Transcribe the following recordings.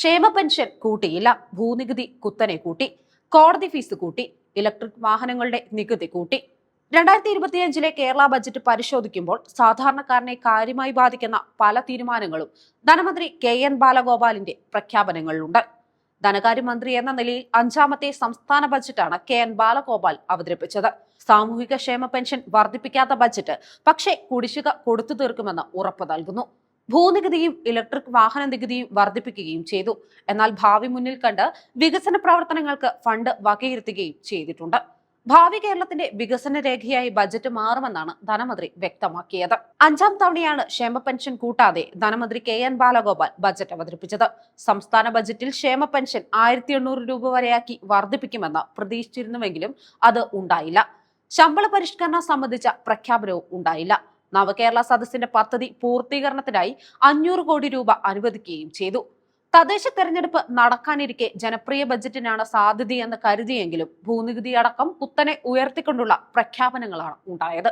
ക്ഷേമ പെൻഷൻ കൂട്ടിയില്ല ഭൂനികുതി കുത്തനെ കൂട്ടി കോടതി ഫീസ് കൂട്ടി ഇലക്ട്രിക് വാഹനങ്ങളുടെ നികുതി കൂട്ടി. രണ്ടായിരത്തി ഇരുപത്തിയഞ്ചിലെ കേരള ബജറ്റ് പരിശോധിക്കുമ്പോൾ സാധാരണക്കാരനെ കാര്യമായി ബാധിക്കുന്ന പല തീരുമാനങ്ങളും ധനമന്ത്രി കെ എൻ ബാലഗോപാലിന്റെ പ്രഖ്യാപനങ്ങളിലുണ്ട്. ധനകാര്യമന്ത്രി എന്ന നിലയിൽ അഞ്ചാമത്തെ സംസ്ഥാന ബജറ്റാണ് കെ എൻ ബാലഗോപാൽ അവതരിപ്പിച്ചത്. സാമൂഹിക ക്ഷേമ പെൻഷൻ വർദ്ധിപ്പിക്കാത്ത ബജറ്റ് പക്ഷേ കുടിശ്ശിക കൊടുത്തു തീർക്കുമെന്ന് ഉറപ്പു നൽകുന്നു. ഭൂനികുതിയും ഇലക്ട്രിക് വാഹന നികുതിയും വർദ്ധിപ്പിക്കുകയും ചെയ്തു. എന്നാൽ ഭാവി മുന്നിൽ കണ്ട് വികസന പ്രവർത്തനങ്ങൾക്ക് ഫണ്ട് വകയിരുത്തുകയും ചെയ്തിട്ടുണ്ട്. ഭാവി കേരളത്തിന്റെ വികസന രേഖയായി ബജറ്റ് മാറുമെന്നാണ് ധനമന്ത്രി വ്യക്തമാക്കിയത്. അഞ്ചാം തവണയാണ് ക്ഷേമ പെൻഷൻ കൂട്ടാതെ ധനമന്ത്രി കെ എൻ ബാലഗോപാൽ ബജറ്റ് അവതരിപ്പിച്ചത്. സംസ്ഥാന ബജറ്റിൽ ക്ഷേമ പെൻഷൻ ആയിരത്തി എണ്ണൂറ് രൂപ വരെയാക്കി വർദ്ധിപ്പിക്കുമെന്ന് പ്രതീക്ഷിച്ചിരുന്നുവെങ്കിലും അത് ഉണ്ടായില്ല. ശമ്പള പരിഷ്കരണം സംബന്ധിച്ച പ്രഖ്യാപനവും ഉണ്ടായില്ല. നവകേരള സദസ്സിന്റെ പദ്ധതി പൂർത്തീകരണത്തിനായി അഞ്ഞൂറ് കോടി രൂപ അനുവദിക്കുകയും ചെയ്തു. തദ്ദേശ തെരഞ്ഞെടുപ്പ് നടക്കാനിരിക്കെ ജനപ്രിയ ബജറ്റിനാണ് സാധ്യതയെന്ന് കരുതിയെങ്കിലും ഭൂനികുതി അടക്കം കുത്തനെ ഉയർത്തിക്കൊണ്ടുള്ള പ്രഖ്യാപനങ്ങളാണ് ഉണ്ടായത്.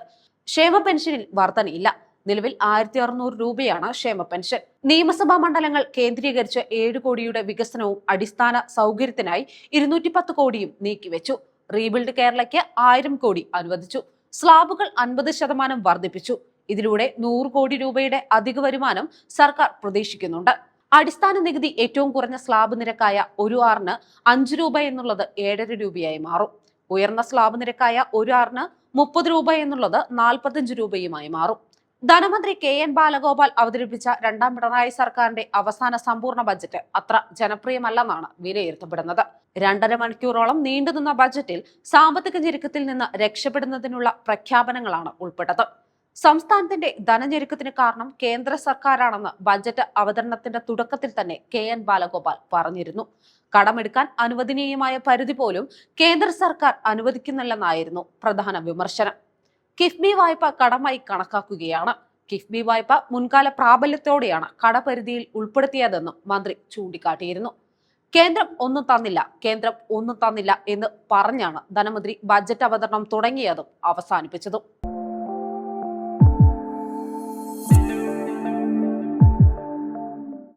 ക്ഷേമ പെൻഷനിൽ വർധനയില്ല. നിലവിൽ ആയിരത്തി അറുന്നൂറ് രൂപയാണ് ക്ഷേമ പെൻഷൻ. നിയമസഭാ മണ്ഡലങ്ങൾ കേന്ദ്രീകരിച്ച് ഏഴ് കോടിയുടെ വികസനവും അടിസ്ഥാന സൗകര്യത്തിനായി ഇരുന്നൂറ്റി പത്ത് കോടിയും നീക്കിവെച്ചു. റീബിൽഡ് കേരളയ്ക്ക് ആയിരം കോടി അനുവദിച്ചു. സ്ലാബുകൾ അൻപത് ശതമാനം വർദ്ധിപ്പിച്ചു. ഇതിലൂടെ നൂറ് കോടി രൂപയുടെ അധിക വരുമാനം സർക്കാർ പ്രതീക്ഷിക്കുന്നുണ്ട്. അടിസ്ഥാന നികുതി ഏറ്റവും കുറഞ്ഞ സ്ലാബ് നിരക്കായ ഒരു ആറിന് അഞ്ച് രൂപ എന്നുള്ളത് ഏഴര രൂപയായി മാറും. ഉയർന്ന സ്ലാബ് നിരക്കായ ഒരു ആറിന് മുപ്പത് രൂപ എന്നുള്ളത് നാൽപ്പത്തഞ്ച് രൂപയുമായി മാറും. ധനമന്ത്രി കെ എൻ ബാലഗോപാൽ അവതരിപ്പിച്ച രണ്ടാം പിണറായി സർക്കാരിന്റെ അവസാന സമ്പൂർണ ബജറ്റ് അത്ര ജനപ്രിയമല്ലെന്നാണ് വിലയിരുത്തപ്പെടുന്നത്. രണ്ടര മണിക്കൂറോളം നീണ്ടുനിന്ന ബജറ്റിൽ സാമ്പത്തിക ഞെരുക്കത്തിൽ നിന്ന് രക്ഷപ്പെടുന്നതിനുള്ള പ്രഖ്യാപനങ്ങളാണ് ഉൾപ്പെട്ടത്. സംസ്ഥാനത്തിന്റെ ധനഞ്ഞെരുക്കത്തിന് കാരണം കേന്ദ്ര സർക്കാരാണെന്ന് ബജറ്റ് അവതരണത്തിന്റെ തുടക്കത്തിൽ തന്നെ കെ എൻ ബാലഗോപാൽ പറഞ്ഞിരുന്നു. കടമെടുക്കാൻ അനുവദനീയമായ പരിധി പോലും കേന്ദ്ര സർക്കാർ അനുവദിക്കുന്നില്ലെന്നായിരുന്നു പ്രധാന വിമർശനം. കിഫ്ബി വായ്പ കടമായി കണക്കാക്കുകയാണ്. കിഫ്ബി വായ്പ മുൻകാല പ്രാബല്യത്തോടെയാണ് കടപരിധിയിൽ ഉൾപ്പെടുത്തിയതെന്നും മന്ത്രി ചൂണ്ടിക്കാട്ടിയിരുന്നു. കേന്ദ്രം ഒന്നും തന്നില്ല കേന്ദ്രം ഒന്നും തന്നില്ല എന്ന് പറഞ്ഞാണ് ധനമന്ത്രി ബജറ്റ് അവതരണം തുടങ്ങിയതും അവസാനിപ്പിച്ചതും.